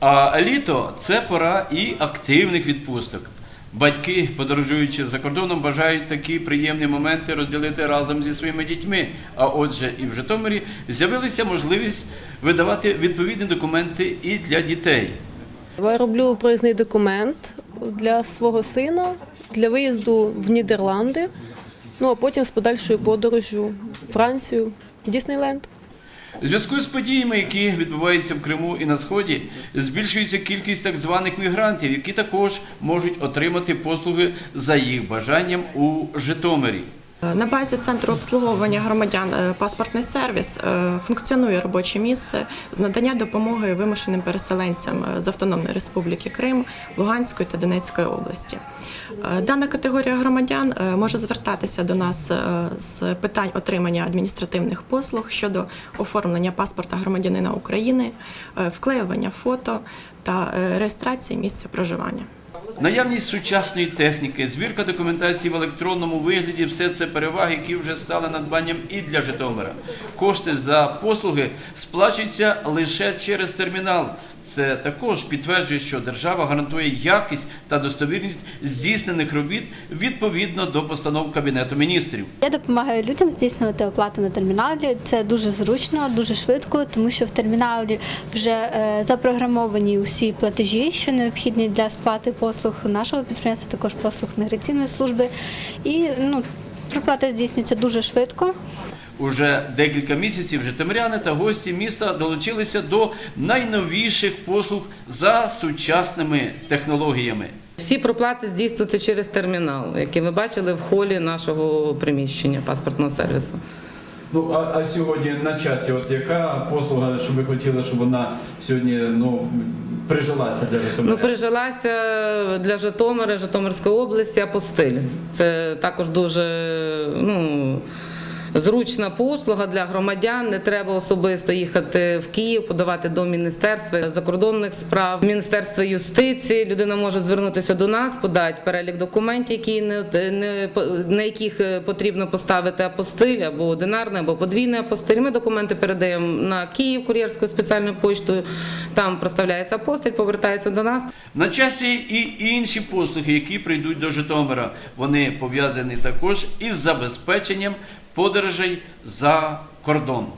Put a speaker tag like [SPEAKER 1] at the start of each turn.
[SPEAKER 1] А літо це пора і активних відпусток. Батьки, подорожуючи за кордоном, бажають такі приємні моменти розділити разом зі своїми дітьми. А отже, і в Житомирі з'явилася можливість видавати відповідні документи і для дітей.
[SPEAKER 2] Я роблю проїзний документ для свого сина для виїзду в Нідерланди, ну а потім з подальшою подорожю в Францію, Діснейленд.
[SPEAKER 1] У зв'язку з подіями, які відбуваються в Криму і на Сході, збільшується кількість так званих мігрантів, які також можуть отримати послуги за їх бажанням у Житомирі.
[SPEAKER 3] На базі центру обслуговування громадян е, паспортний сервіс е, функціонує робоче місце з надання допомоги вимушеним переселенцям е, з Автономної Республіки Крим, Луганської та Донецької області. Дана категорія громадян може звертатися до нас з питань отримання адміністративних послуг щодо оформлення паспорта громадянина України, вклеювання фото та реєстрації місця проживання.
[SPEAKER 1] Наявність сучасної техніки, звірка документації в електронному вигляді все це переваги, які вже стали надбанням і для Житомира. Кошти за послуги сплачуються лише через термінал. Це також підтверджує, що держава гарантує якість та достовірність здійснених робіт відповідно до постанов Кабінету міністрів.
[SPEAKER 4] Я допомагаю людям здійснювати оплату на терміналі. Це дуже зручно, дуже швидко, тому що в терміналі вже е, запрограмовані усі платежі, що необхідні для сплати послуг нашого підприємства, також послуг міграційної служби. І ну, проплата здійснюється дуже швидко.
[SPEAKER 1] Уже декілька місяців житомиряни та гості міста долучилися до найновіших послуг за сучасними технологіями.
[SPEAKER 5] Всі проплати здійснюються через термінал, який ви бачили в холі нашого приміщення паспортного сервісу.
[SPEAKER 6] Ну а, а сьогодні на часі, от яка послуга, що ви хотіли, щоб вона сьогодні ну прижилася для Житомира?
[SPEAKER 5] Ну, прижилася для Житомира, Житомирської області апостиль. Це також дуже ну, зручна послуга для громадян. Не треба особисто їхати в Київ, подавати до Міністерства закордонних справ, Міністерства юстиції. Людина може звернутися до нас, подати перелік документів, які не, не, на яких е, потрібно поставити апостиль або одинарний, або подвійний апостиль. Ми документи передаємо на Київ кур'єрською спеціальною поштою. Там проставляється апостиль, повертається до нас.
[SPEAKER 1] На часі і інші послуги, які прийдуть до Житомира. Вони пов'язані також із забезпеченням подорожей за кордон.